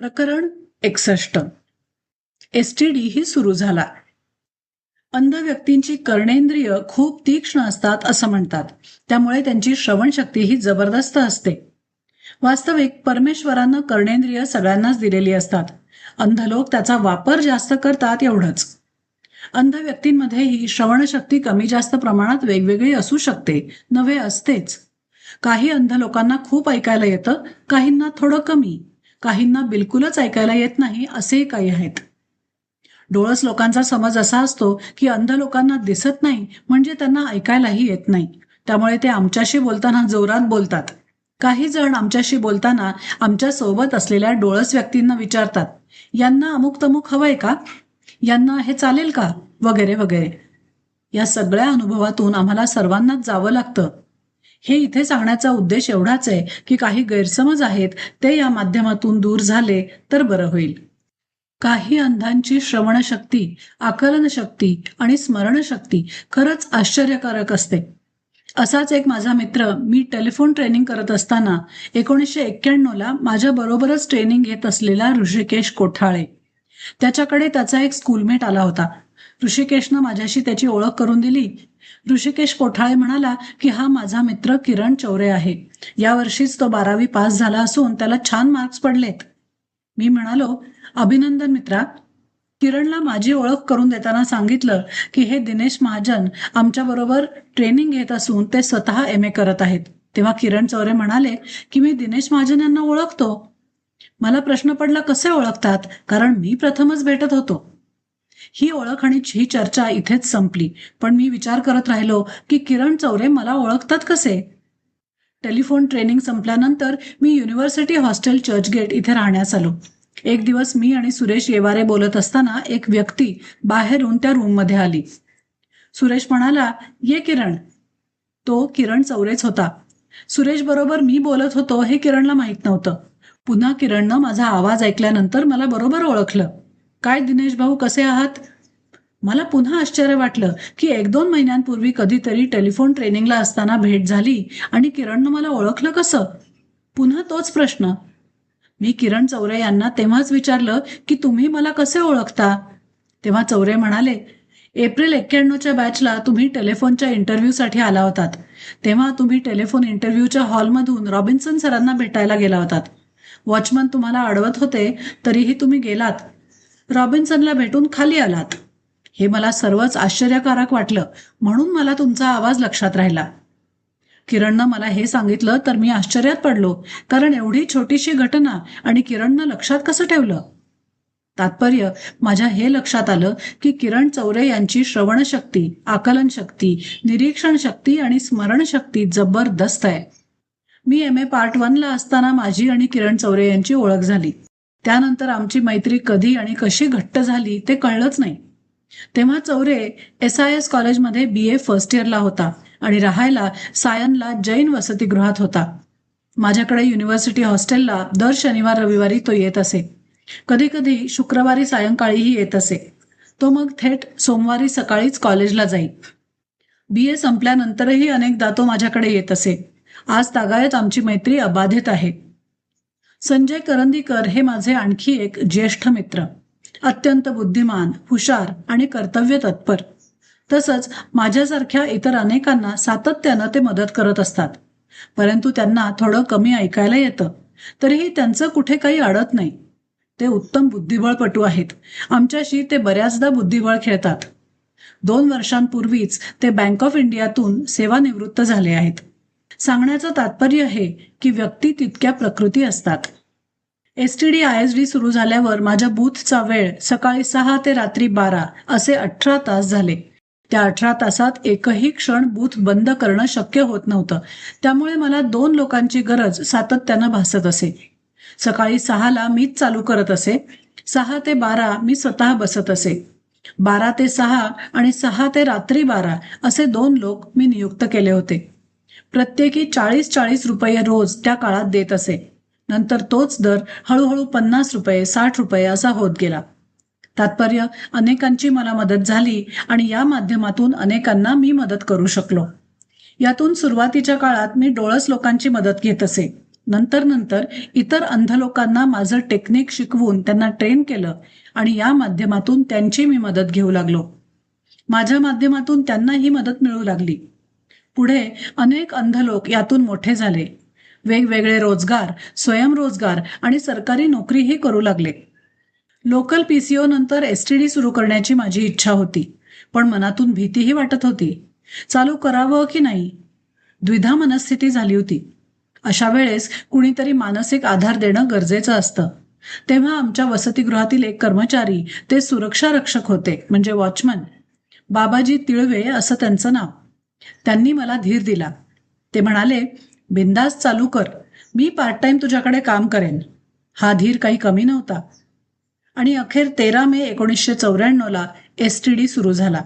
प्रकरण एकसष्ट. S T D ही सुरू झाला. अंध व्यक्तींची कर्णेंद्रिय खूप तीक्ष्ण असतात असं म्हणतात. त्यामुळे त्यांची श्रवणशक्ती ही जबरदस्त असते. वास्तविक परमेश्वरानं कर्णेंद्रिय सगळ्यांनाच दिलेली असतात. अंध लोक त्याचा वापर जास्त करतात एवढंच. अंध व्यक्तींमध्ये ही श्रवणशक्ती कमी जास्त प्रमाणात वेगवेगळी असू शकते नव्हे असतेच. काही अंध लोकांना खूप ऐकायला येतं काहींना थोडं कमी. काहींना बिलकुलच ऐकायला येत नाही असेही काही आहेत. डोळस लोकांचा समज असा असतो की अंध लोकांना दिसत नाही म्हणजे त्यांना ऐकायलाही येत नाही. त्यामुळे ते आमच्याशी बोलताना जोरात बोलतात. काही जण आमच्याशी बोलताना आमच्यासोबत असलेल्या डोळस व्यक्तींना विचारतात यांना अमुक तमुक हवंय का? यांना हे चालेल का? वगैरे वगैरे. या सगळ्या अनुभवातून आम्हाला सर्वांनाच जावं लागतं. हे इथे सांगण्याचा उद्देश एवढाच आहे की काही गैरसमज आहेत ते या माध्यमातून दूर झाले तर बरं होईल. काही अंधांची श्रवणशक्ती आकलनशक्ती आणि स्मरणशक्ती खरंच आश्चर्यकारक असते. असाच एक माझा मित्र मी टेलिफोन ट्रेनिंग करत असताना एकोणीसशे एक्क्याण्णवला माझ्या बरोबरच ट्रेनिंग घेत असलेला ऋषिकेश कोठाळे. त्याच्याकडे त्याचा एक स्कूलमेट आला होता. ऋषिकेशनं माझ्याशी त्याची ओळख करून दिली ऋषिकेश कोठाळे म्हणाला की हा माझा मित्र किरण चौरे आहे. यावर्षीच तो बारावी पास झाला असून त्याला छान मार्क्स पडलेत. मी म्हणालो अभिनंदन मित्रा किरणला माझी ओळख करून देताना सांगितलं की हे दिनेश महाजन आमच्या बरोबर ट्रेनिंग घेत असून ते स्वतः एम ए करत आहेत. तेव्हा किरण चौरे म्हणाले की मी दिनेश महाजन यांना ओळखतो. मला प्रश्न पडला कसे ओळखतात? कारण मी प्रथमच भेटत होतो. ही ओळख आणि ही चर्चा इथेच संपली. पण मी विचार करत राहिलो की किरण चौरे मला ओळखतात कसे? टेलिफोन ट्रेनिंग संपल्यानंतर मी युनिव्हर्सिटी हॉस्टेल चर्चगेट इथे राहण्यास आलो. एक दिवस मी आणि सुरेश येवारे बोलत असताना एक व्यक्ती बाहेरून त्या रूममध्ये आली. सुरेश म्हणाला ये किरण. तो किरण चौरेच होता. सुरेश बरोबर मी बोलत होतो हे किरणला माहीत नव्हतं. पुन्हा किरणनं माझा आवाज ऐकल्यानंतर मला बरोबर ओळखलं. काय दिनेश भाऊ कसे आहात? मला पुन्हा आश्चर्य वाटलं की एक दोन महिन्यांपूर्वी कधीतरी टेलिफोन ट्रेनिंगला असताना भेट झाली आणि किरणनं मला ओळखलं कसं? पुन्हा तोच प्रश्न. मी किरण चौरे यांना तेव्हाच विचारलं की तुम्ही मला कसे ओळखता? तेव्हा चौरे म्हणाले एप्रिल एक्क्याण्णवच्या बॅचला तुम्ही टेलिफोनच्या इंटरव्ह्यूसाठी आला होतात. तेव्हा तुम्ही टेलिफोन इंटरव्ह्यूच्या हॉलमधून रॉबिन्सन सरांना भेटायला गेला होतात. वॉचमन तुम्हाला अडवत होते तरीही तुम्ही गेलात. रॉबिन्सनला भेटून खाली आलात. हे मला सर्वच आश्चर्यकारक वाटलं म्हणून मला तुमचा आवाज लक्षात राहिला. किरणनं मला हे सांगितलं तर मी आश्चर्यात पडलो कारण एवढी छोटीशी घटना आणि किरणनं लक्षात कसं ठेवलं? तात्पर्य माझ्या हे लक्षात आलं की किरण चौरे यांची श्रवणशक्ती आकलनशक्ती निरीक्षण शक्ती आणि स्मरणशक्ती जबरदस्त आहे. मी एम ए पार्ट वनला असताना माझी आणि किरण चौरे यांची ओळख झाली. त्यानंतर आमची मैत्री कधी आणि कशी घट्ट झाली ते कळलंच नाही. तेव्हा चौरे एस आय एस कॉलेजमध्ये बी ए फर्स्ट इयरला होता आणि राहायला सायनला जैन वसतिगृहात होता. माझ्याकडे युनिव्हर्सिटी हॉस्टेलला दर शनिवार रविवारी तो येत असे. कधी कधी शुक्रवारी सायंकाळीही येत असे. तो मग थेट सोमवारी सकाळीच कॉलेजला जाई. बी ए संपल्यानंतरही अनेकदा तो माझ्याकडे येत असे. आज तागायत आमची मैत्री अबाधित आहे. संजय करंदीकर हे माझे आणखी एक ज्येष्ठ मित्र. अत्यंत बुद्धिमान हुशार आणि कर्तव्य तत्पर. तसंच माझ्यासारख्या इतर अनेकांना सातत्यानं ते मदत करत असतात. परंतु त्यांना थोडं कमी ऐकायला येतं. तरीही त्यांचं कुठे काही अडत नाही. ते उत्तम बुद्धिबळपटू आहेत. आमच्याशी ते बऱ्याचदा बुद्धिबळ खेळतात. दोन वर्षांपूर्वीच ते बँक ऑफ इंडियातून सेवानिवृत्त झाले आहेत. सांगण्याचं तात्पर्य हे की व्यक्ती तितक्या प्रकृती असतात. S T D I S D सुरू झाल्यावर माझ्या बूथचा वेळ सकाळी सहा ते रात्री बारा असे अठरा तास झाले. त्या अठरा तासात एकही क्षण बूथ बंद करणं शक्य होत नव्हतं. त्यामुळे मला दोन लोकांची गरज सातत्यानं भासत असे. सकाळी सहाला मीच चालू करत असे. सहा ते बारा मी स्वतः बसत असे. बारा ते सहा आणि सहा ते रात्री बारा असे दोन लोक मी नियुक्त केले होते. प्रत्येकी चाळीस चाळीस रुपये रोज त्या काळात देत असे. नंतर तोच दर हळूहळू पन्नास रुपये साठ रुपये असा होत गेला. तात्पर्य अनेकांची मला मदत झाली आणि या माध्यमातून अनेकांना मी मदत करू शकलो. यातून सुरुवातीच्या काळात मी डोळस लोकांची मदत घेत असे. नंतर नंतर इतर अंध लोकांना माझं टेक्निक शिकवून त्यांना ट्रेन केलं आणि या माध्यमातून त्यांची मी मदत घेऊ लागलो. माझ्या माध्यमातून त्यांनाही मदत मिळू लागली. पुढे अनेक अंध लोक यातून मोठे झाले. वेगवेगळे रोजगार स्वयंरोजगार आणि सरकारी नोकरीही करू लागले. लोकल पीसीओ नंतर एस टी डी सुरू करण्याची माझी इच्छा होती पण मनातून भीतीही वाटत होती. चालू करावं की नाही? द्विधा मनस्थिती झाली होती. अशा वेळेस कुणीतरी मानसिक आधार देणं गरजेचं असतं. तेव्हा आमच्या वसतिगृहातील एक कर्मचारी ते सुरक्षा रक्षक होते म्हणजे वॉचमन. बाबाजी तिळवे असं त्यांचं नाव. त्यांनी मला धीर दिला. ते म्हणाले बिंदास चालू कर. मी पार्ट टाइम तुझ्याकडे काम करेन. हा धीर काही कमी नव्हता. आणि अखेर तेरा मे एकोणीसशे चौऱ्याण्णवला एस टी डी सुरू झाला.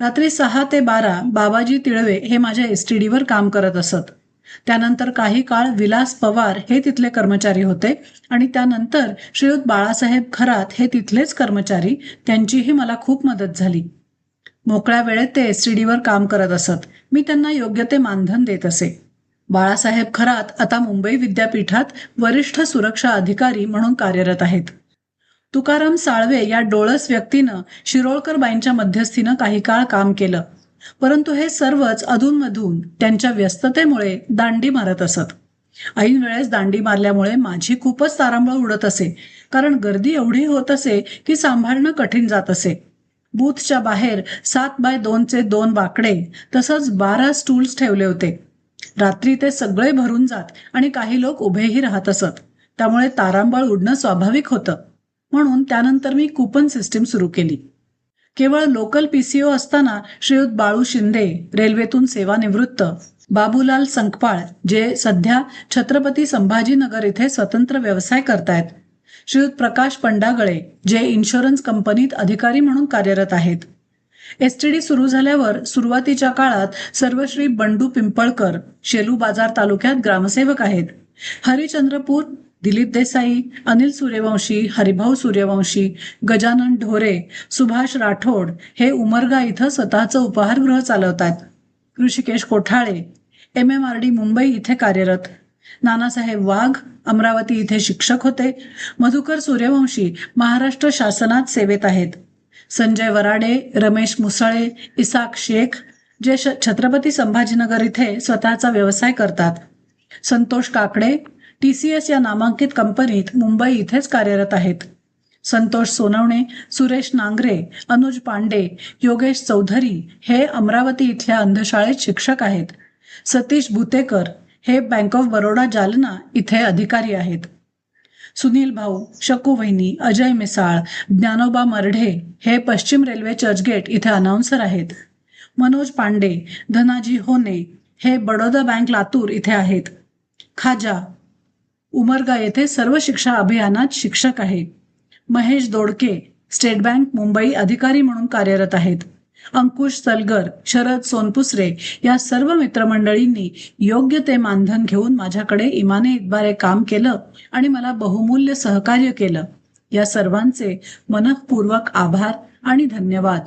रात्री सहा ते बारा बाबाजी तिळवे हे माझ्या एस टी डीवर काम करत असत. त्यानंतर काही काळ विलास पवार हे तिथले कर्मचारी होते आणि त्यानंतर श्रीयुत बाळासाहेब खरात हे तिथलेच कर्मचारी त्यांचीही मला खूप मदत झाली. मोकळ्या वेळेत ते एस टी डीवर काम करत असत. मी त्यांना योग्य ते मानधन देत असे. बाळासाहेब खरात आता मुंबई विद्यापीठात वरिष्ठ सुरक्षा अधिकारी म्हणून कार्यरत आहेत. तुकाराम साळवे या डोळस व्यक्तीनं शिरोळकर बाईंच्या मध्यस्थीनं काही काळ काम केलं. परंतु हे सर्वच अधूनमधून त्यांच्या व्यस्ततेमुळे दांडी मारत असत. ऐन वेळेस दांडी मारल्यामुळे माझी खूपच तारांबळ उडत असे. कारण गर्दी एवढी होत असे की सांभाळणं कठीण जात असे. बूथच्या बाहेर सात बाय दोनचे दोन बाकडे तसंच बारा स्टूल्स ठेवले होते. रात्री ते सगळे भरून जात आणि काही लोक उभेही राहत असत. त्यामुळे तारांबळ उडणं स्वाभाविक होतं. म्हणून त्यानंतर मी कुपन सिस्टीम सुरू केली. केवळ लोकल पीसीओ असताना श्रीयुत बाळू शिंदे रेल्वेतून सेवानिवृत्त बाबूलाल संकपाळ जे सध्या छत्रपती संभाजीनगर इथे स्वतंत्र व्यवसाय करतायत. श्रीयुत प्रकाश पंडागळे जे इन्शुरन्स कंपनीत अधिकारी म्हणून कार्यरत आहेत. एस टी डी सुरू झाल्यावर सुरुवातीच्या काळात सर्वश्री बंडू पिंपळकर शेलू बाजार तालुक्यात ग्रामसेवक आहेत. हरिचंद्रपूर दिलीप देसाई अनिल सूर्यवंशी हरिभाऊ सूर्यवंशी गजानन ढोरे सुभाष राठोड हे उमरगा इथं स्वतःचं उपहारगृह चालवतात. Hrishikesh Kothale M M R D Mumbai इथे कार्यरत. नानासाहेब वाघ अमरावती इथे शिक्षक होते. मधुकर सूर्यवंशी महाराष्ट्र शासनात सेवेत आहेत. संजय वराडे रमेश मुसळे इसाक शेख जे छत्रपती संभाजीनगर इथे स्वतःचा व्यवसाय करतात. Santosh Kakade T C S या नामांकित कंपनीत मुंबई इथेच कार्यरत आहेत. संतोष सोनवणे सुरेश नांगरे अनुज पांडे योगेश चौधरी हे अमरावती इथल्या अंधशाळेत शिक्षक आहेत. सतीश भुतेकर हे बँक ऑफ बरोडा जालना इथे अधिकारी आहेत. सुनील भाऊ शकू वहिनी अजय मिसाळ ज्ञानोबा मर्ढे हे पश्चिम रेल्वे चर्चगेट इथे अनाउन्सर आहेत. मनोज पांडे धनाजी होने हे बडोदा बँक लातूर इथे आहेत. खाजा उमरगा येथे सर्व शिक्षा अभियानात शिक्षक आहे महेश दोडके स्टेट बँक मुंबई अधिकारी म्हणून कार्यरत आहेत. अंकुश सलगर शरद सोनपुसरे या सर्व मित्रमंडळींनी योग्य ते मानधन घेऊन माझ्याकडे इमाने इतबारे काम केलं आणि मला बहुमूल्य सहकार्य केलं. या सर्वांचे मनःपूर्वक आभार आणि धन्यवाद.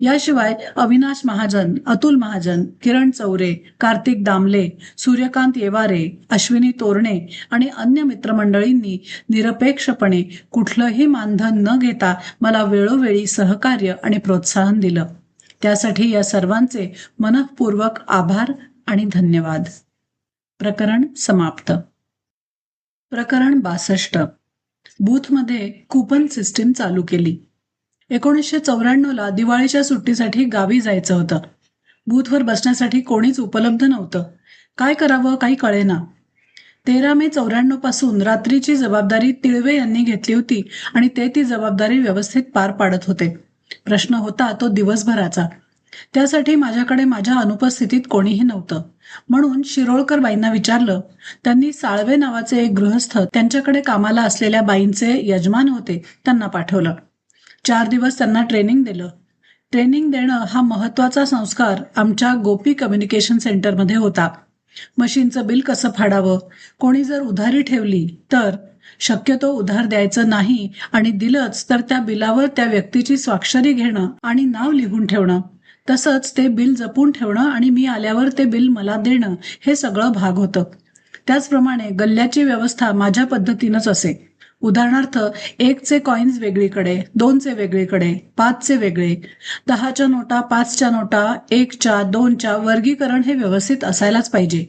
याशिवाय अविनाश महाजन अतुल महाजन किरण चौरे कार्तिक दामले सूर्यकांत येवारे अश्विनी तोरणे आणि अन्य मित्रमंडळींनी निरपेक्षपणे कुठलंही मानधन न घेता मला वेळोवेळी सहकार्य आणि प्रोत्साहन दिलं. त्यासाठी या सर्वांचे मनःपूर्वक आभार आणि धन्यवाद. प्रकरण समाप्त. प्रकरण बासष्ट. बूथमध्ये कुपन सिस्टीम चालू केली. एकोणीसशे चौऱ्याण्णवला दिवाळीच्या सुट्टीसाठी गावी जायचं होतं. बूथवर बसण्यासाठी कोणीच उपलब्ध नव्हतं. काय करावं काही कळेना. तेरा मे चौऱ्याण्णवपासून रात्रीची जबाबदारी तिळवे यांनी घेतली होती आणि ते ती जबाबदारी व्यवस्थित पार पाडत होते. प्रश्न होता तो दिवसभराचा. त्यासाठी माझ्याकडे माझ्या अनुपस्थितीत कोणीही नव्हतं. म्हणून शिरोळकर बाईंना विचारलं त्यांनी साळवे नावाचे एक गृहस्थ त्यांच्याकडे कामाला असलेल्या बाईंचे यजमान होते त्यांना पाठवलं. चार दिवस त्यांना ट्रेनिंग दिलं. ट्रेनिंग देणं हा महत्त्वाचा संस्कार आमच्या गोपी कम्युनिकेशन सेंटरमध्ये होता. मशीनचं बिल कसं फाडावं? कोणी जर उधारी ठेवली तर शक्यतो उधार द्यायचं नाही आणि दिलंच तर त्या बिलावर त्या व्यक्तीची स्वाक्षरी घेणं आणि नाव लिहून ठेवणं. तसंच ते बिल जपून ठेवणं आणि मी आल्यावर ते बिल मला देणं हे सगळं भाग होतं. त्याचप्रमाणे गल्ल्याची व्यवस्था माझ्या पद्धतीनंच असे. उदाहरणार्थ एकचे कॉइन्स वेगळीकडे दोनचे वेगळीकडे पाचचे वेगळे. दहाच्या नोटा पाचच्या नोटा एकच्या दोनच्या वर्गीकरण हे व्यवस्थित असायलाच पाहिजे.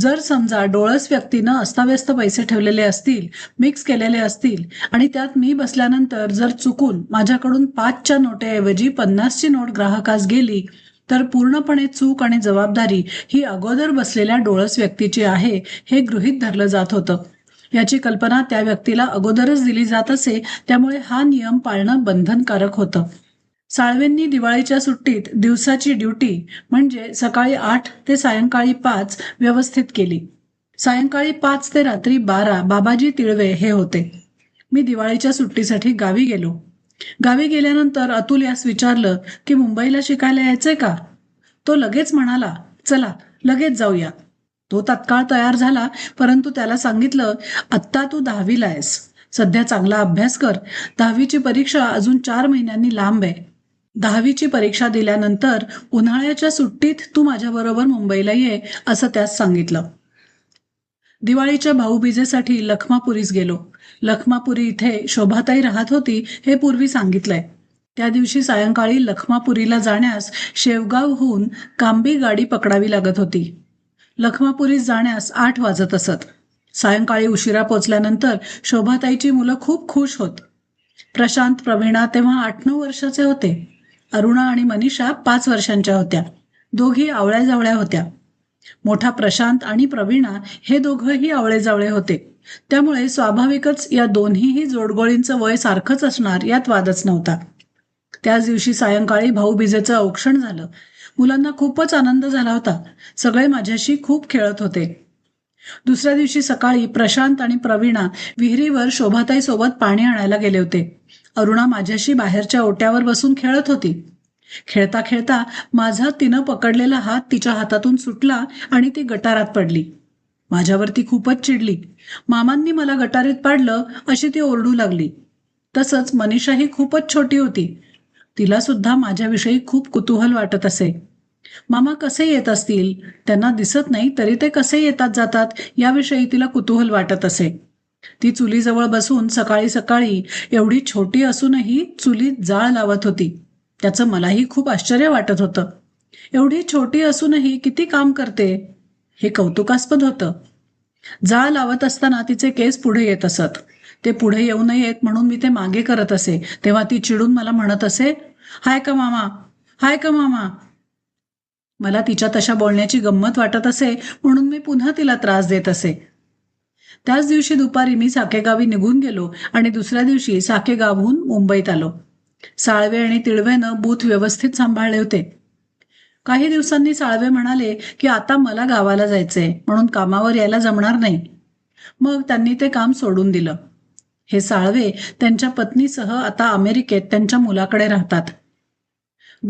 जर समजा डोळस व्यक्तीनं अस्ताव्यस्त पैसे ठेवलेले असतील मिक्स केलेले असतील आणि त्यात मी बसल्यानंतर जर चुकून माझ्याकडून पाचच्या नोटेऐवजी पन्नासची नोट ग्राहकास गेली तर पूर्णपणे चूक आणि जबाबदारी ही अगोदर बसलेल्या डोळस व्यक्तीची आहे हे गृहीत धरलं जात होतं. याची कल्पना त्या व्यक्तीला अगोदरच दिली जात असे त्यामुळे हा नियम पाळणं बंधनकारक होतं. साळवेंनी दिवाळीच्या सुट्टीत दिवसाची ड्युटी म्हणजे सकाळी आठ ते सायंकाळी पाच व्यवस्थित केली. सायंकाळी पाच ते रात्री बारा बाबाजी तिळवे हे होते. मी दिवाळीच्या सुट्टीसाठी गावी गेलो. गावी गेल्यानंतर अतुल यास विचारलं की मुंबईला शिकायला यायचंय का? तो लगेच म्हणाला चला लगेच जाऊया. तो तत्काळ तयार झाला परंतु त्याला सांगितलं आत्ता तू दहावीला आहेस. सध्या चांगला अभ्यास कर. दहावीची परीक्षा अजून चार महिन्यांनी लांब आहे. दहावीची परीक्षा दिल्यानंतर उन्हाळ्याच्या सुट्टीत तू माझ्याबरोबर मुंबईला ये असं त्यास सांगितलं. दिवाळीच्या भाऊबीजेसाठी लखमापुरीस गेलो. लखमापुरी इथे शोभाताई राहत होती हे पूर्वी सांगितलंय. त्या दिवशी सायंकाळी लखमापुरीला जाण्यास शेवगावहून कांबी गाडी पकडावी लागत होती. लखमापुरीस जाण्यास आठ वाजत असत. सायंकाळी उशिरा पोचल्यानंतर शोभाताईची मुलं खूप खुश होत. प्रशांत प्रवीणा तेव्हा आठ नऊ वर्षाचे होते. अरुणा आणि मनीषा पाच वर्षांच्या होत्या. दोघी आवळ्या जावळ्या होत्या. मोठा प्रशांत आणि प्रवीणा हे दोघंही आवळे जावळे होते. त्यामुळे स्वाभाविकच या दोन्हीही जोडगोळींचं वय सारखंच असणार यात वादच नव्हता. त्याच दिवशी सायंकाळी भाऊबीजेचं औक्षण झालं. मुलांना खूपच आनंद झाला होता. सगळे माझ्याशी खूप खेळत होते. दुसऱ्या दिवशी सकाळी प्रशांत आणि प्रवीणा विहिरीवर शोभाताई सोबत पाणी आणायला गेले होते. अरुणा माझ्याशी बाहेरच्या ओट्यावर बसून खेळत होती. खेळता खेळता माझा तिनं पकडलेला हात तिच्या हातातून सुटला आणि ती गटारात पडली. माझ्यावरती खूपच चिडली. मामांनी मला गटारीत पाडलं अशी ती ओरडू लागली. तसंच मनीषा ही खूपच छोटी होती. तिला सुद्धा माझ्याविषयी खूप कुतूहल वाटत असे. मामा कसे येत असतील? त्यांना दिसत नाही तरी ते कसे येतात जातात याविषयी तिला कुतूहल वाटत असे. ती चुलीजवळ बसून सकाळी सकाळी एवढी छोटी असूनही चुलीत जाळ लावत होती. त्याचं मलाही खूप आश्चर्य वाटत होतं. एवढी छोटी असूनही किती काम करते? हे कौतुकास्पद होतं. जाळ लावत असताना तिचे केस पुढे येत असत. ते पुढे येऊ नयेत म्हणून मी ते मागे करत असे. तेव्हा ती चिडून मला म्हणत असे हाय का मामा? हाय का मामा? मला तिच्या तशा बोलण्याची गंमत वाटत असे म्हणून मी पुन्हा तिला त्रास देत असे. त्याच दिवशी दुपारी मी साकेगावी निघून गेलो आणि दुसऱ्या दिवशी साकेगावहून मुंबईत आलो. साळवे आणि तिळवेनं बूथ व्यवस्थित सांभाळले होते. काही दिवसांनी साळवे म्हणाले की आता मला गावाला जायचंय म्हणून कामावर यायला जमणार नाही. मग त्यांनी ते काम सोडून दिलं. हे साळवे त्यांच्या पत्नीसह आता अमेरिकेत त्यांच्या मुलाकडे राहतात.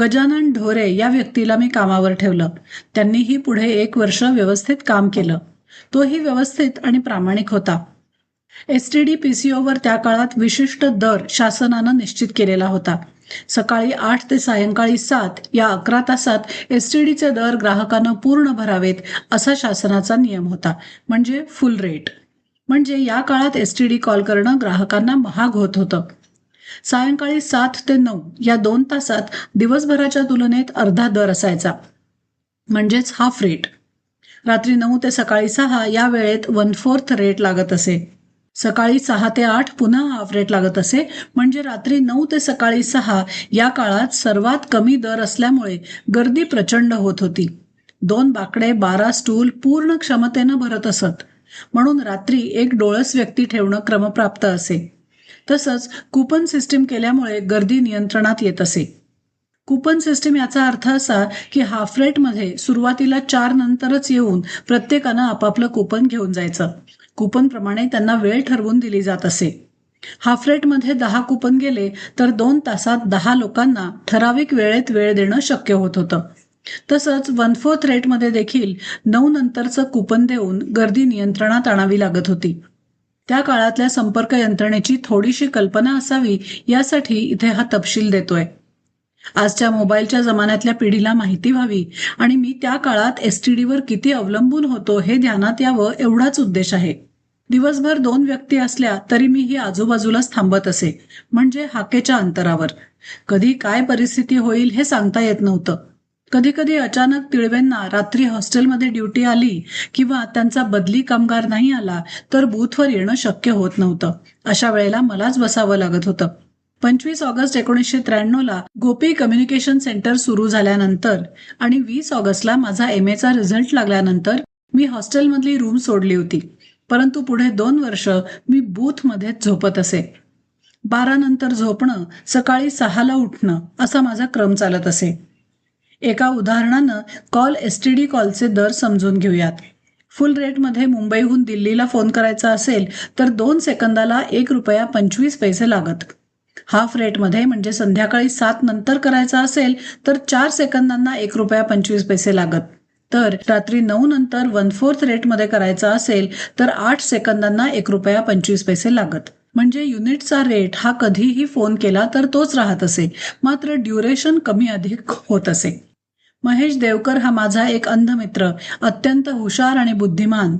गजानन ढोरे या व्यक्तीला मी कामावर ठेवलं. त्यांनीही पुढे एक वर्ष व्यवस्थित काम केलं. तोही व्यवस्थित आणि प्रामाणिक होता. एस टी डी पीसीओवर त्या काळात विशिष्ट दर शासनानं निश्चित केलेला होता. सकाळी आठ ते सायंकाळी सात या अकरा तासात एस टी डीचे दर ग्राहकांना पूर्ण भरावेत असा शासनाचा नियम होता. म्हणजे फुल रेट म्हणजे या काळात एस टी डी कॉल करणं ग्राहकांना महाग होत होतं. सायंकाळी सात ते नऊ या दोन तासात दिवसभराच्या तुलनेत अर्धा दर असायचा. म्हणजेच हाफ रेट रात्री नऊ ते सकाळी सहा या वेळेत वन फोर्थ रेट लागत असे. सकाळी सहा ते आठ पुन्हा हाफ रेट लागत असे. म्हणजे रात्री नऊ ते सकाळी सहा या काळात सर्वात कमी दर असल्यामुळे गर्दी प्रचंड होत होती. दोन बाकडे बारा स्टूल पूर्ण क्षमतेनं भरत असत. म्हणून रात्री एक डोळस व्यक्ती ठेवणं क्रमप्राप्त असे. तसंच कुपन सिस्टीम केल्यामुळे गर्दी नियंत्रणात येत असे. कुपन सिस्टीम याचा अर्थ असा की हाफ रेटमध्ये सुरुवातीला चार नंतरच येऊन प्रत्येकानं आपापलं कुपन घेऊन जायचं. कुपनप्रमाणे त्यांना वेळ ठरवून दिली जात असे. हाफ रेटमध्ये दहा कुपन गेले तर दोन तासात दहा लोकांना ठराविक वेळेत वेळ देणं शक्य होत होतं. तसंच वन फोर्थ रेटमध्ये देखील नऊ नंतरचं कुपन देऊन गर्दी नियंत्रणात आणावी लागत होती. त्या काळातल्या संपर्क यंत्रणेची थोडीशी कल्पना असावी यासाठी इथे हा तपशील देतोय. आजच्या मोबाईलच्या जमान्यातल्या पिढीला माहिती व्हावी आणि मी त्या काळात एसटीडीवर किती अवलंबून होतो हे ध्यानात यावं एवढाच उद्देश आहे. दिवसभर दोन व्यक्ती असल्या तरी मी ही आजूबाजूलाच थांबत असे म्हणजे हाकेच्या अंतरावर. कधी काय परिस्थिती होईल हे सांगता येत नव्हतं. कधी कधी अचानक तिळवेंना रात्री हॉस्टेलमध्ये ड्युटी आली किंवा त्यांचा बदली कामगार नाही आला तर बूथवर येणं शक्य होत नव्हतं. अशा वेळेला मलाच बसावं लागत होतं. पंचवीस ऑगस्ट एकोणीसशे त्र्याण्णवला गोपी कम्युनिकेशन सेंटर सुरू झाल्यानंतर आणि वीस ऑगस्टला माझा एम एचा रिझल्ट लागल्यानंतर मी हॉस्टेलमधली रूम सोडली होती. परंतु पुढे दोन वर्ष मी बूथमध्येच झोपत असे. बारा नंतर झोपणं सकाळी सहाला उठणं असा माझा क्रम चालत असे. एका उदाहरणानं कॉल एस टी डी कॉलचे दर समजून घेऊयात. फुल रेटमध्ये मुंबईहून दिल्लीला फोन करायचा असेल तर दोन सेकंदाला एक रुपया पंचवीस पैसे लागत. हाफ रेटमध्ये म्हणजे संध्याकाळी सात नंतर करायचा असेल तर चार सेकंदांना एक रुपया पंचवीस पैसे लागत. तर रात्री नऊ नंतर वन फोर्थ रेटमध्ये करायचा असेल तर आठ सेकंदांना एक रुपया पंचवीस पैसे लागत. म्हणजे युनिटचा रेट हा कधीही फोन केला तर तोच राहत असे मात्र ड्युरेशन कमी अधिक होत असे. महेश देवकर हा माझा एक अंध मित्र अत्यंत हुशार आणि बुद्धिमान.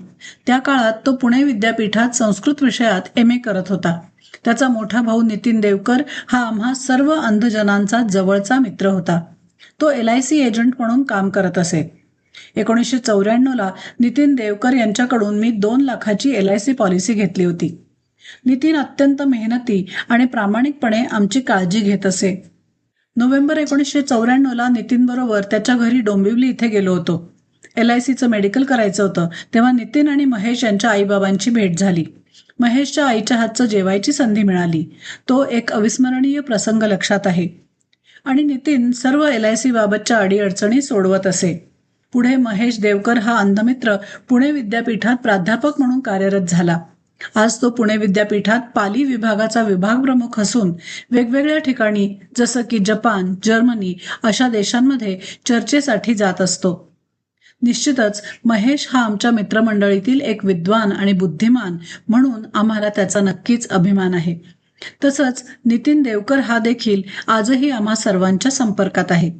त्या काळात तो पुणे विद्यापीठात संस्कृत विषयात एम ए करत होता. त्याचा मोठा भाऊ नितीन देवकर हा आम्हा सर्व अंधजनांचा जवळचा मित्र होता. तो एल आय सी एजंट म्हणून काम करत असे. एकोणीसशे चौऱ्याण्णवला नितीन देवकर यांच्याकडून मी दोन लाखाची एल आय सी पॉलिसी घेतली होती. नितीन अत्यंत मेहनती आणि प्रामाणिकपणे आमची काळजी घेत असे. नोव्हेंबर एकोणीसशे चौऱ्याण्णवला नितीन बरोबर त्याच्या घरी डोंबिवली इथे गेलो होतो. एल आय सीचं मेडिकल करायचं होतं. तेव्हा नितीन आणि महेश यांच्या आईबाबांची भेट झाली. महेशच्या आईच्या हातचं जेवायची संधी मिळाली. तो एक अविस्मरणीय प्रसंग लक्षात आहे. आणि नितीन सर्व एल आय सी बाबतच्या अडीअडचणी सोडवत असे. पुढे महेश देवकर हा अंधमित्र पुणे विद्यापीठात प्राध्यापक म्हणून कार्यरत झाला. आज तो पुणे विद्यापीठात पाली विभागाचा विभाग प्रमुख असून वेगवेगळ्या ठिकाणी जसं की जपान जर्मनी अशा देशांमध्ये चर्चेसाठी जात असतो. निश्चितच महेश हा आमच्या मित्रमंडळीतील एक विद्वान आणि बुद्धिमान म्हणून आम्हाला त्याचा नक्कीच अभिमान आहे. तसंच नितीन देवकर हा देखील आजही आम्हा सर्वांच्या संपर्कात आहे.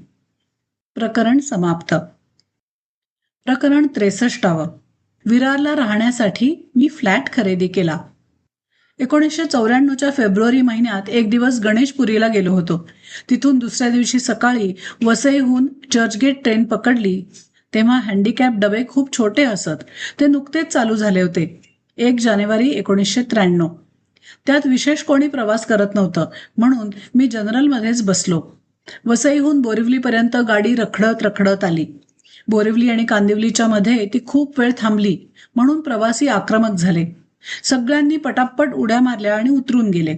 प्रकरण समाप्त. प्रकरण त्रेसष्टावं. विरारला राहण्यासाठी मी फ्लॅट खरेदी केला. एकोणीसशे चौऱ्याण्णवच्या फेब्रुवारी महिन्यात एक दिवस गणेशपुरीला गेलो होतो. तिथून दुसऱ्या दिवशी सकाळी वसईहून चर्चगेट ट्रेन पकडली. तेव्हा हँडिकॅप डबे खूप छोटे असत. ते नुकतेच चालू झाले होते. एक जानेवारी एकोणीसशे त्र्याण्णव. त्यात विशेष कोणी प्रवास करत नव्हतं म्हणून मी जनरलमध्येच बसलो. वसईहून बोरिवलीपर्यंत गाडी रखडत रखडत आली. बोरिवली आणि कांदिवलीच्या मध्ये ती खूप वेळ थांबली म्हणून प्रवासी आक्रमक झाले. सगळ्यांनी पटापट उड्या मारल्या आणि उतरून गेले.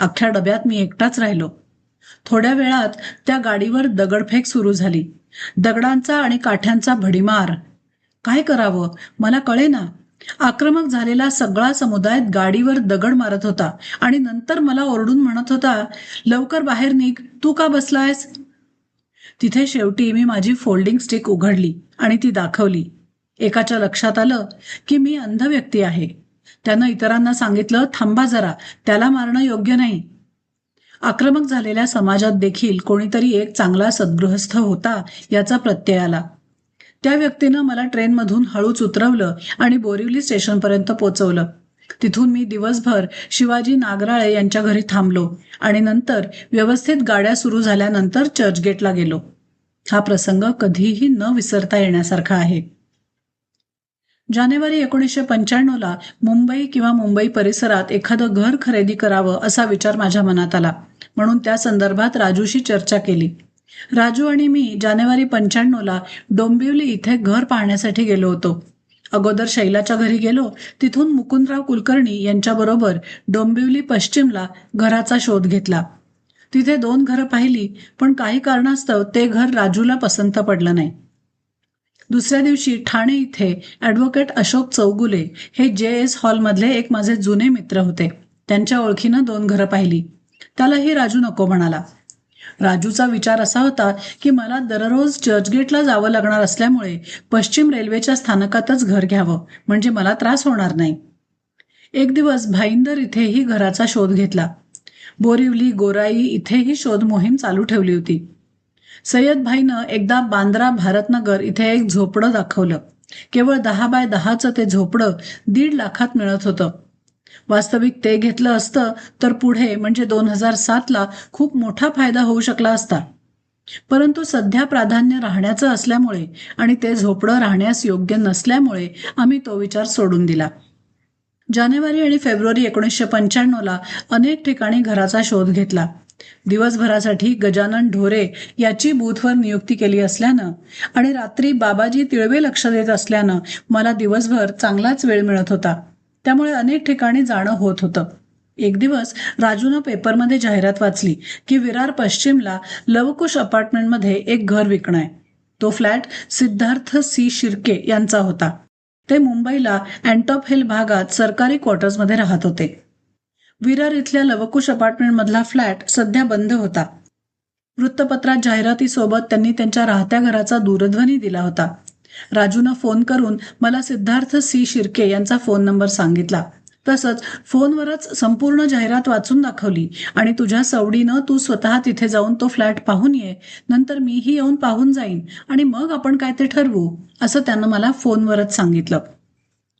अख्ख्या डब्यात मी एकटाच राहिलो. थोड्या वेळात त्या गाडीवर दगडफेक सुरू झाली. दगडांचा आणि काठ्यांचा भडीमार. काय करावं? मला कळे ना आक्रमक झालेला सगळा समुदाय गाडीवर दगड मारत होता आणि नंतर मला ओरडून म्हणत होता लवकर बाहेर निघ. तू का बसलायस? तिथे शेवटी मी माझी फोल्डिंग स्टिक उघडली आणि ती दाखवली. एकाच्या लक्षात आलं की मी अंध व्यक्ती आहे. त्यानं इतरांना सांगितलं थांबा जरा त्याला मारणं योग्य नाही. आक्रमक झालेल्या समाजात देखील कोणीतरी एक चांगला सद्गृहस्थ होता याचा प्रत्यय आला. त्या व्यक्तीनं मला ट्रेनमधून हळूच उतरवलं आणि बोरिवली स्टेशनपर्यंत पोचवलं. तिथून मी दिवसभर शिवाजी नागराळे यांच्या घरी थांबलो आणि नंतर व्यवस्थित गाड्या सुरू झाल्यानंतर चर्चगेटला गेलो. हा प्रसंग कधीही न विसरता येण्यासारखा आहे. जानेवारी एकोणीसशे पंच्याण्णवला मुंबई किंवा मुंबई परिसरात एखादं घर खरेदी करावं असा विचार माझ्या मनात आला. म्हणून त्या संदर्भात राजूशी चर्चा केली. राजू आणि मी जानेवारी पंच्याण्णवला डोंबिवली इथे घर पाहण्यासाठी गेलो होतो. अगोदर शैलाच्या घरी गेलो तिथून मुकुंदराव कुलकर्णी यांच्याबरोबर डोंबिवली पश्चिमला घराचा शोध घेतला. तिथे दोन घरं पाहिली पण काही कारणास्तव ते घर राजूला पसंत पडलं नाही. दुसऱ्या दिवशी ठाणे इथे ॲडव्होकेट अशोक चौगुले हे जे एस हॉलमधले एक माझे जुने मित्र होते. त्यांच्या ओळखीनं दोन घरं पाहिली. त्यालाही राजू नको म्हणाला. राजूचा विचार असा होता की मला दररोज चर्चगेटला जावं लागणार असल्यामुळे पश्चिम रेल्वेच्या स्थानकातच घर घ्यावं म्हणजे मला त्रास होणार नाही. एक दिवस भाईंदर इथेही घराचा शोध घेतला. बोरिवली गोराई इथेही शोध मोहीम चालू ठेवली होती. सय्यद भाईनं एकदा बांद्रा भारतनगर इथे एक झोपडं दाखवलं. केवळ दहा बाय दहाचं ते झोपडं दीड लाखात मिळत होतं. वास्तविक ते घेतलं असतं तर पुढे म्हणजे दोन हजार सातला खूप मोठा फायदा होऊ शकला असता. परंतु सध्या प्राधान्य राहण्याचं असल्यामुळे आणि ते झोपडं राहण्यास योग्य नसल्यामुळे आम्ही तो विचार सोडून दिला. जानेवारी आणि फेब्रुवारी एकोणीसशे पंच्याण्णवला अनेक ठिकाणी घराचा शोध घेतला. दिवसभरासाठी गजानन ढोरे याची बूथवर नियुक्ती केली असल्यानं आणि रात्री बाबाजी तिळवे लक्ष देत असल्यानं मला दिवसभर चांगलाच वेळ मिळत होता. त्यामुळे अनेक ठिकाणी जाणं होत होतं. एक दिवस राजूनं पेपरमध्ये जाहिरात वाचली की विरार पश्चिमला लवकुश अपार्टमेंटमध्ये एक घर विकणं तो फ्लॅट सिद्धार्थ सी. शिर्के यांचा होता. ते मुंबईला अँटॉप हिल भागात सरकारी क्वार्टर्समध्ये राहत होते. विरार इथल्या लवकुश अपार्टमेंटमधला फ्लॅट सध्या बंद होता. वृत्तपत्रात जाहिरातीसोबत त्यांनी त्यांच्या राहत्या घराचा दूरध्वनी दिला होता. राजूनं फोन करून मला सिद्धार्थ सी. शिर्के यांचा फोन नंबर सांगितला. तसंच फोनवरच संपूर्ण जाहिरात वाचून दाखवली आणि तुझ्या सवडीनं तू स्वतः तिथे जाऊन तो फ्लॅट पाहून ये. नंतर मीही येऊन पाहून जाईन आणि मग आपण काय ते ठरवू असं त्यानं मला फोनवरच सांगितलं.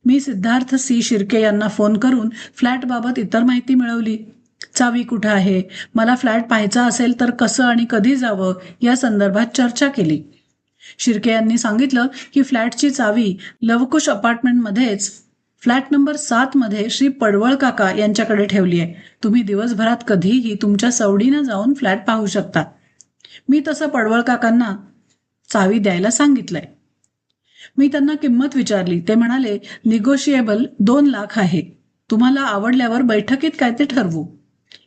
मी सिद्धार्थ सी. शिर्के यांना फोन करून फ्लॅटबाबत इतर माहिती मिळवली. चावी कुठं आहे? मला फ्लॅट पाहायचा असेल तर कसं आणि कधी जावं? या संदर्भात चर्चा केली. शिर्के यांनी सांगितलं की फ्लॅटची चावी लवकुश अपार्टमेंटमध्येच फ्लॅट नंबर सात मध्ये श्री पडवळ काका यांच्याकडे ठेवली आहे. तुम्ही दिवसभरात कधीही तुमच्या सवडीनं जाऊन फ्लॅट पाहू शकता. मी तसं पडवळ काकांना चावी द्यायला सांगितलंय. मी त्यांना किंमत विचारली. ते म्हणाले निगोशिएबल दोन लाख आहे. तुम्हाला आवडल्यावर बैठकीत काय ते ठरवू.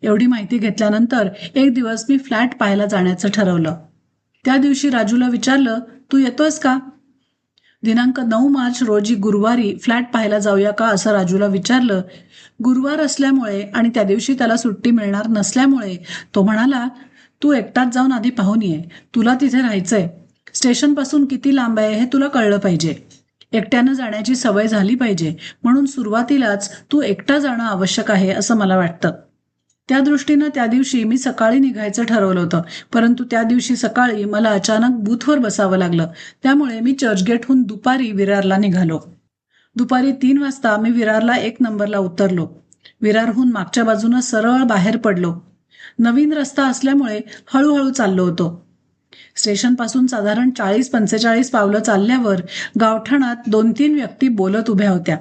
एवढी माहिती घेतल्यानंतर एक दिवस मी फ्लॅट पाहायला जाण्याचं ठरवलं. त्या दिवशी राजूला विचारलं तू येतोयस का? दिनांक नऊ मार्च रोजी गुरुवारी फ्लॅट पाहायला जाऊया का असं राजूला विचारलं. गुरुवार असल्यामुळे आणि त्या दिवशी त्याला सुट्टी मिळणार नसल्यामुळे तो म्हणाला तू एकटाच जाऊन आधी पाहून ये. तुला तिथे राहायचंय. स्टेशनपासून किती लांब आहे हे तुला कळलं पाहिजे. एकट्यानं जाण्याची सवय झाली पाहिजे. म्हणून सुरुवातीलाच तू एकटा जाणं आवश्यक आहे असं मला वाटतं. त्या दृष्टीनं त्या दिवशी मी सकाळी निघायचं ठरवलं होतं. परंतु त्या दिवशी सकाळी मला अचानक बूथवर बसावं लागलं. त्यामुळे मी चर्चगेटहून दुपारी विरारला निघालो. दुपारी तीन वाजता मी विरारला एक नंबरला उतरलो. विरारहून मागच्या बाजूनं सरळ बाहेर पडलो. नवीन रस्ता असल्यामुळे हळूहळू चाललो होतो. स्टेशनपासून साधारण चाळीस पंचेचाळीस पावलं चालल्यावर गावठाणात दोन तीन व्यक्ती बोलत उभ्या होत्या.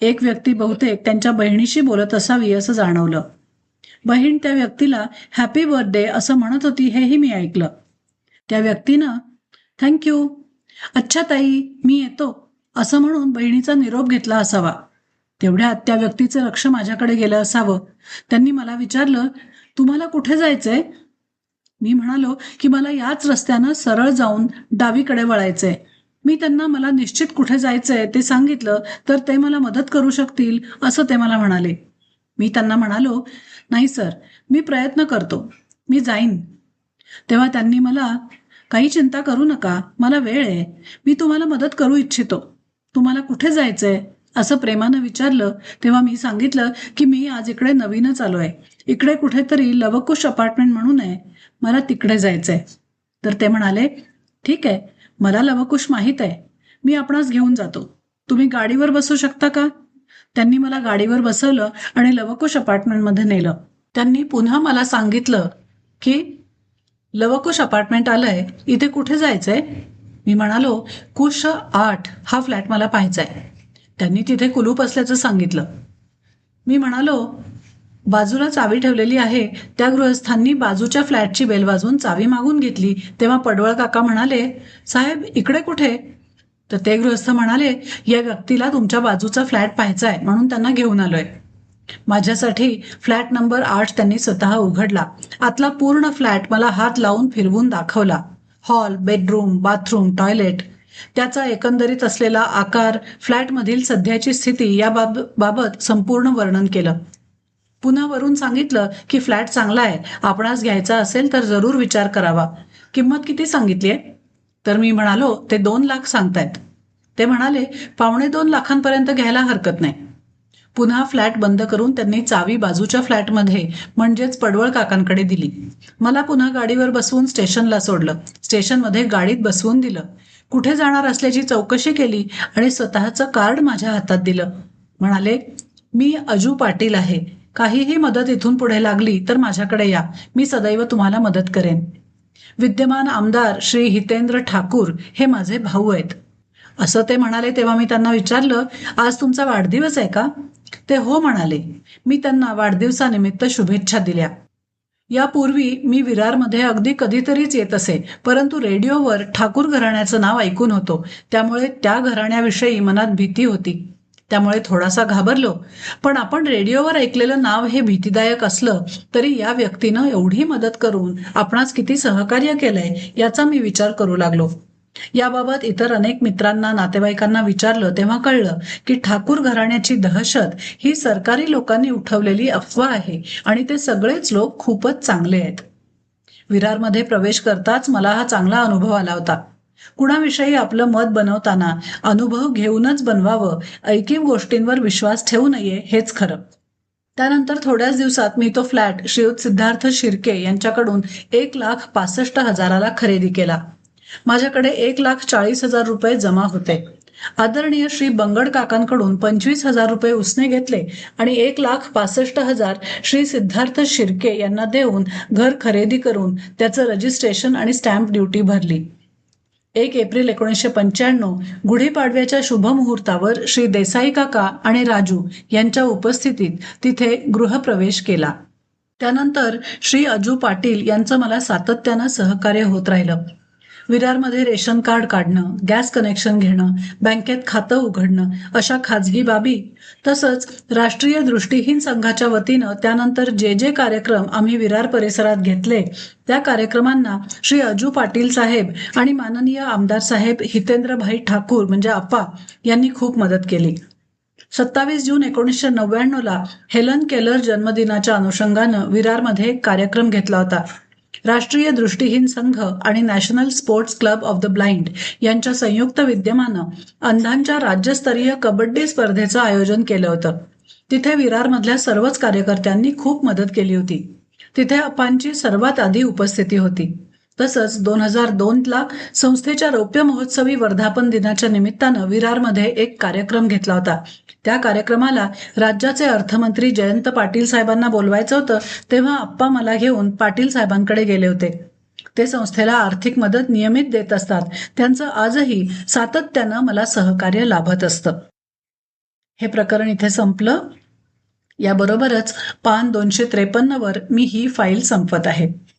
एक व्यक्ती बहुतेक त्यांच्या बहिणीशी बोलत असावी असं जाणवलं. बहीण त्या व्यक्तीला हॅपी बर्थडे असं म्हणत होती हेही मी ऐकलं. त्या व्यक्तीनं थँक्यू अच्छा ताई मी येतो असं म्हणून बहिणीचा निरोप घेतला असावा. तेवढ्यात त्या व्यक्तीचं लक्ष माझ्याकडे गेलं असावं. त्यांनी मला विचारलं तुम्हाला कुठे जायचंय? मी म्हणालो की मला याच रस्त्यानं सरळ जाऊन डावीकडे वळायचंय. मी त्यांना मला निश्चित कुठे जायचंय ते सांगितलं तर ते मला मदत करू शकतील असं ते मला म्हणाले. मी त्यांना म्हणालो नाही सर. मी प्रयत्न करतो. मी जाईन. तेव्हा त्यांनी मला काही चिंता करू नका. मला वेळ आहे. मी तुम्हाला मदत करू इच्छितो. तुम्हाला कुठे जायचंय? असं प्रेमानं विचारलं. तेव्हा मी सांगितलं की मी आज इकडे नवीनच आलो आहे इकडे कुठेतरी लवकुश अपार्टमेंट म्हणून आहे. मला तिकडे जायचंय. तर ते म्हणाले ठीक आहे. मला लवकुश माहीत आहे. मी आपणास घेऊन जातो. तुम्ही गाडीवर बसू शकता का? त्यांनी मला गाडीवर बसवलं आणि लवकुश अपार्टमेंटमध्ये नेलं. त्यांनी पुन्हा मला सांगितलं की लवकुश अपार्टमेंट आलंय इथे कुठे जायचंय? मी म्हणालो कुश आठ हा फ्लॅट मला पाहायचा आहे त्यांनी तिथे कुलूप असल्याचं सांगितलं. मी म्हणालो बाजूला चावी ठेवलेली आहे त्या गृहस्थांनी बाजूच्या फ्लॅटची बेल वाजवून चावी मागून घेतली. तेव्हा पडवळ काका म्हणाले साहेब इकडे कुठे? तर ते गृहस्थ म्हणाले या व्यक्तीला तुमच्या बाजूचा फ्लॅट पाहायचा आहे म्हणून त्यांना घेऊन आलोय. माझ्यासाठी फ्लॅट नंबर आठ त्यांनी स्वतः उघडला. आतला पूर्ण फ्लॅट मला हात लावून फिरवून दाखवला. Hall bedroom bathroom toilet. त्याचा एकंदरीत असलेला आकार फ्लॅटमधील सध्याची स्थिती या बाबत संपूर्ण वर्णन केलं. पुन्हा वरून सांगितलं की फ्लॅट चांगला आहे. आपणास घ्यायचा असेल तर जरूर विचार करावा. किंमत किती सांगितलीये? तर मी म्हणालो ते दोन लाख सांगतायत. ते म्हणाले पावणे दोन लाखांपर्यंत घ्यायला हरकत नाही. पुन्हा फ्लॅट बंद करून त्यांनी चावी बाजूच्या फ्लॅटमध्ये म्हणजेच पडवळ काकांकडे दिली. मला पुन्हा गाडीवर बसवून स्टेशनला सोडलं. स्टेशनमध्ये गाडीत बसवून दिलं. कुठे जाणार असल्याची चौकशी केली आणि स्वतःचं कार्ड माझ्या हातात दिलं. म्हणाले मी अजू पाटील आहे. काहीही मदत इथून पुढे लागली तर माझ्याकडे या. मी सदैव तुम्हाला मदत करेन. विद्यमान आमदार श्री हितेंद्र ठाकूर हे माझे भाऊ आहेत. असं ते म्हणाले तेव्हा मी त्यांना विचारलं आज तुमचा वाढदिवस आहे का? ते हो म्हणाले मी त्यांना वाढदिवसानिमित्त शुभेच्छा दिल्या. यापूर्वी मी विरारमध्ये अगदी कधीतरीच येत असे परंतु रेडिओवर ठाकूर घराण्याचं नाव ऐकून होतो. त्यामुळे त्या घराण्याविषयी मनात भीती होती. त्यामुळे थोडासा घाबरलो. पण आपण रेडिओवर ऐकलेलं नाव हे भीतीदायक असलं तरी या व्यक्तीनं एवढी मदत करून आपणास किती सहकार्य केलंय याचा मी विचार करू लागलो. याबाबत इतर अनेक मित्रांना नातेवाईकांना विचारलं तेव्हा कळलं की ठाकूर घराण्याची दहशत ही सरकारी लोकांनी उठवलेली अफवा आहे आणि ते सगळेच लोक खूपच चांगले आहेत. विरारमध्ये प्रवेश करताच मला हा चांगला अनुभव आला होता. कुणाविषयी आपलं मत बनवताना अनुभव घेऊनच बनवावं ऐकीव गोष्टींवर विश्वास ठेवू नये हेच खरं. त्यानंतर थोड्याच दिवसात मी तो फ्लॅट श्रीयुत सिद्धार्थ शिर्के यांच्याकडून एक लाख पासष्ट हजाराला खरेदी केला. माझ्याकडे एक लाख चाळीस हजार रुपये जमा होते. आदरणीय श्री बंगड काकांकडून पंचवीस हजार रुपये उसने घेतले आणि एक लाख पासष्ट हजार श्री सिद्धार्थ शिर्के यांना देऊन घर खरेदी करून त्याचं रजिस्ट्रेशन आणि स्टॅम्प ड्युटी भरली. एक एप्रिल एकोणीसशे पंच्याण्णव गुढीपाडव्याच्या शुभमुहूर्तावर श्री देसाई काका आणि राजू यांच्या उपस्थितीत तिथे गृहप्रवेश केला. त्यानंतर श्री अजू पाटील यांचं मला सातत्यानं सहकार्य होत राहिलं. विरारमध्ये रेशन कार्ड काढणं गॅस कनेक्शन घेणं बँकेत खातं उघडणं अशा खाजगी बाबी. तसंच राष्ट्रीय दृष्टीहीन संघाच्या वतीनं त्यानंतर जे जे कार्यक्रम आम्ही विरार परिसरात घेतले त्या कार्यक्रमांना श्री अजू पाटील साहेब आणि माननीय आमदार साहेब हितेंद्रभाई ठाकूर म्हणजे आप्पा यांनी खूप मदत केली. सत्तावीस जून एकोणीसशे नव्याण्णवला हेलन केलर जन्मदिनाच्या अनुषंगानं विरारमध्ये एक कार्यक्रम घेतला होता. राष्ट्रीय दृष्टीहीन संघ आणि national sports club of the blind यांच्या संयुक्त विद्यमानं अंधांच्या राज्यस्तरीय कबड्डी स्पर्धेचं आयोजन केलं होतं. तिथे विरारमधल्या सर्वच कार्यकर्त्यांनी खूप मदत केली होती. तिथे अपांची सर्वात आधी उपस्थिती होती. तसंच दोन हजार दोनला संस्थेच्या रौप्य महोत्सवी वर्धापन दिनाच्या निमित्तानं विरारमध्ये एक कार्यक्रम घेतला होता. त्या कार्यक्रमाला राज्याचे अर्थमंत्री जयंत पाटील साहेबांना बोलवायचं होतं तेव्हा आप्पा मला घेऊन पाटील साहेबांकडे गेले होते. ते संस्थेला आर्थिक मदत नियमित देत असतात. त्यांचं आजही सातत्यानं मला सहकार्य लाभत असतं. हे प्रकरण इथे संपलं. याबरोबरच पान दोनशे त्रेपन्नवर मी ही फाईल संपत आहे.